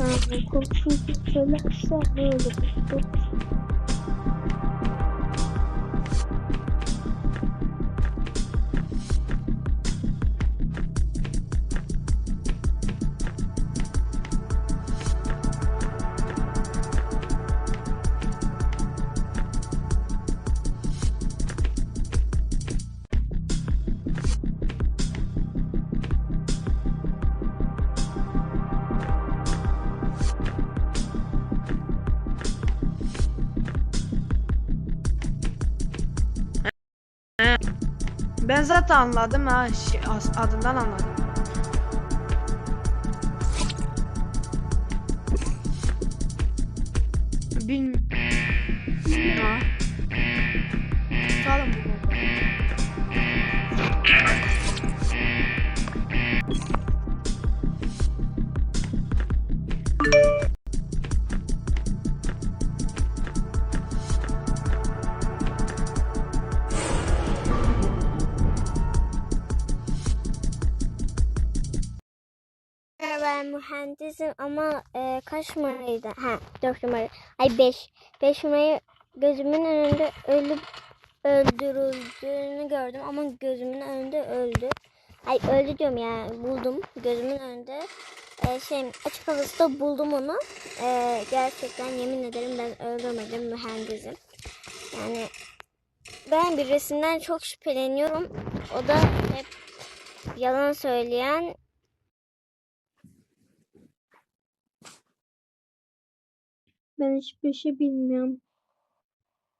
par un composite de la cervelle. Ben zaten anladım ha. Şey, adından anladım. Bil... Ha. Tutalım bu bombayı. Mühendisim ama e, kaç numaraydı? Ha 4 numara. Ay 5. 5 numarayı gözümün önünde ölüp öldürüldüğünü gördüm ama gözümün önünde öldü. Ay öldü diyorum ya buldum gözümün önünde. E, şey açık havuzda buldum onu. E, gerçekten yemin ederim ben öldürmedim mühendisim. Yani ben birisinden çok şüpheleniyorum. O da hep yalan söyleyen Ben hiçbir şey bilmiyorum.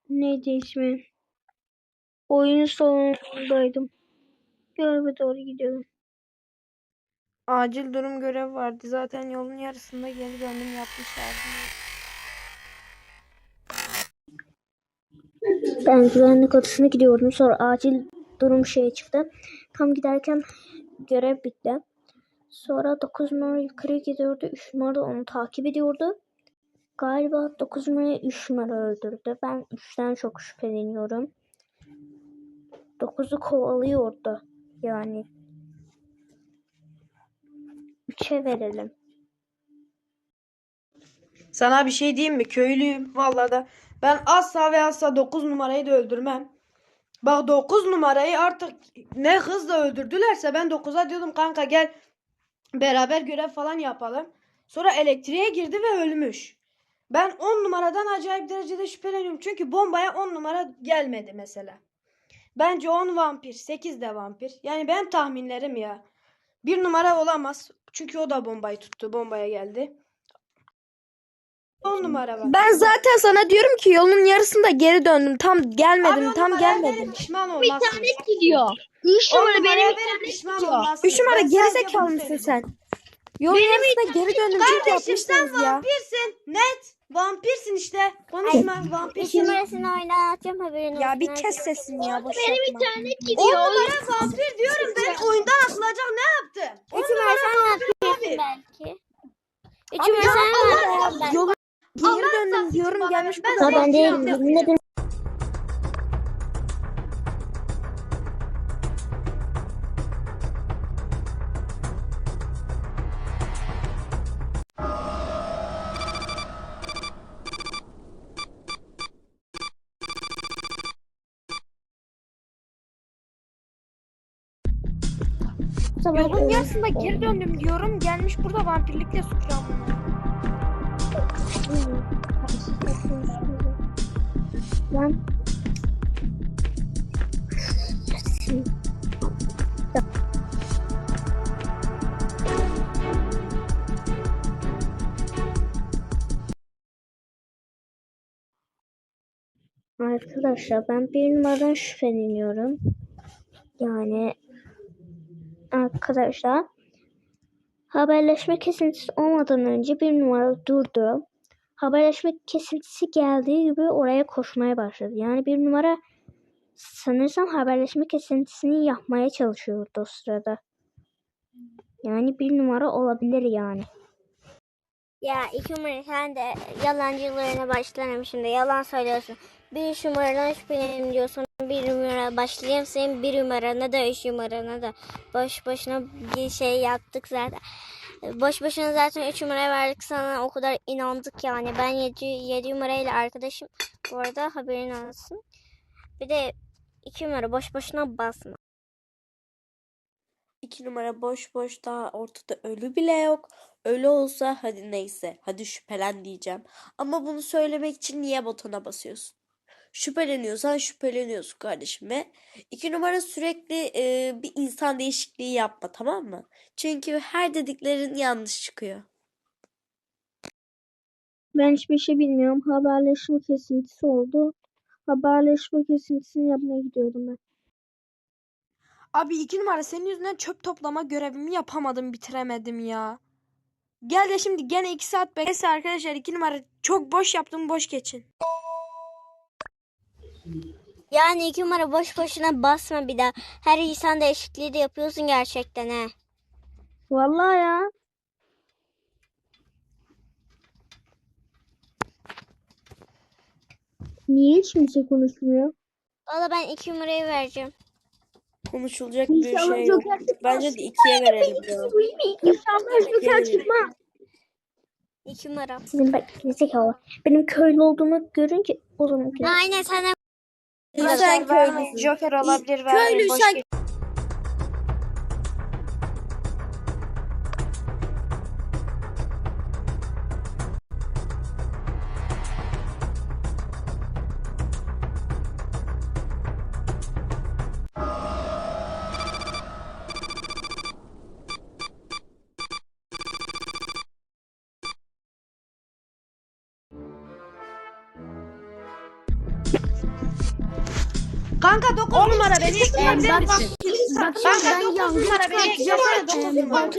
Neydi ismi? Oyun salonundaydım. Göreve doğru gidiyordum. Acil durum görevi vardı. Zaten yolun yarısında geri döndüm yapmışlardı. Ben güvenlik odasına gidiyordum. Sonra acil durum şey çıktı. Tam giderken görev bitti. Sonra 9 numara yukarı gidiyordu. 3 numara da onu takip ediyordu. Galiba 9 numarayı 3 numara öldürdü. Ben 3'ten çok şüpheleniyorum. 9'u kovalıyordu. Yani 3'e verelim. Sana bir şey diyeyim mi? Köylüyüm vallahi da. Ben asla ve asla 9 numarayı da öldürmem. Bak 9 numarayı artık ne hızla öldürdülerse ben 9'a diyordum kanka gel beraber görev falan yapalım. Sonra elektriğe girdi ve ölmüş. Ben 10 numaradan acayip derecede şüpheleniyorum. Çünkü bombaya 10 numara gelmedi mesela. Bence 10 vampir, 8 de vampir. Yani benim tahminlerim ya. Bir numara olamaz. Çünkü o da bombayı tuttu. Bombaya geldi. 10 numara var. Ben zaten sana diyorum ki yolun yarısında geri döndüm. Tam gelmedim, Abi tam gelmedim. Pişman olmazsın. gidiyor. 3 On numara benim verin, pişman gidiyor. olmazsın. Üç numara Ben sadece gerizekalı mısın söylüyorum. Sen? Yolun yarısında geri döndüm çünkü Kardeşim sen yapmışsınız ya. vampirsin. Net. Vampirsin işte. Konuşma. Vampirsin. numarasını oynatacağım haberin olsun. Ya bir kes sesini ya boş Benim yapma. internet On gidiyor. numara vampir diyorum ben oyundan atılacak ne yaptı? On Üç numara sen ne yapıyorsun abi. belki? Üç Abi ya sen ne Allah yapıyorsun belki? Yolun geri Allah döndüm rızası için diyorum bana gelmiş bu Ben kadar. Ha ben değilim. Yok, Sabah Yolun öyle- yarısında geri döndüm diyorum. Gelmiş burada vampirlikle bunu. Ben Arkadaşlar ben bir numaradan şüpheleniyorum. Yani arkadaşlar haberleşme kesintisi olmadan önce bir numara durdu. Haberleşme kesintisi geldiği gibi oraya koşmaya başladı. Yani bir numara sanırsam haberleşme kesintisini yapmaya çalışıyordu o sırada. Yani bir numara olabilir yani. Ya iki numara sen de yalancılarına başlarım şimdi. Yalan söylüyorsun. Bir numaradan şüphelenim diyorsun. Bir numara başlayayım senin bir numarana da üç numarana da. Boş boşuna bir şey yaptık zaten. Boş boşuna zaten 3 numara verdik sana o kadar inandık yani. Ben 7, 7 numarayla arkadaşım bu arada haberin olsun. Bir de 2 numara boş boşuna basma. İki numara boş boş daha ortada ölü bile yok. Ölü olsa hadi neyse. Hadi şüphelen diyeceğim. Ama bunu söylemek için niye butona basıyorsun? Şüpheleniyorsan şüpheleniyorsun kardeşim ve iki numara sürekli e, bir insan değişikliği yapma tamam mı? Çünkü her dediklerin yanlış çıkıyor. Ben hiçbir şey bilmiyorum. Haberleşme kesintisi oldu. Haberleşme kesintisini yapmaya gidiyordum ben. Abi iki numara senin yüzünden çöp toplama görevimi yapamadım bitiremedim ya. Gel de şimdi gene iki saat bekle. Neyse arkadaşlar iki numara çok boş yaptım boş geçin. Yani 2 numara boş boşuna basma bir daha. Her insan değişikliği de yapıyorsun gerçekten he. Vallahi ya. Niye hiç kimse konuşmuyor? Valla ben 2 numarayı vereceğim. Konuşulacak bir İnşallah şey yok. Joker çıkmaz. Bence de ikiye verelim ya. İnşallah Joker çıkmaz. 2 numara. Sizin bak gerizekalı. Benim köylü olduğumu görünce o zaman Aynen sen de Sen köylüsün. Joker olabilir Köylü sen Kanka 9 numara beni ekleyebilir misin? Bak Kanka 9 numara beni ekleyebilir misin? Bak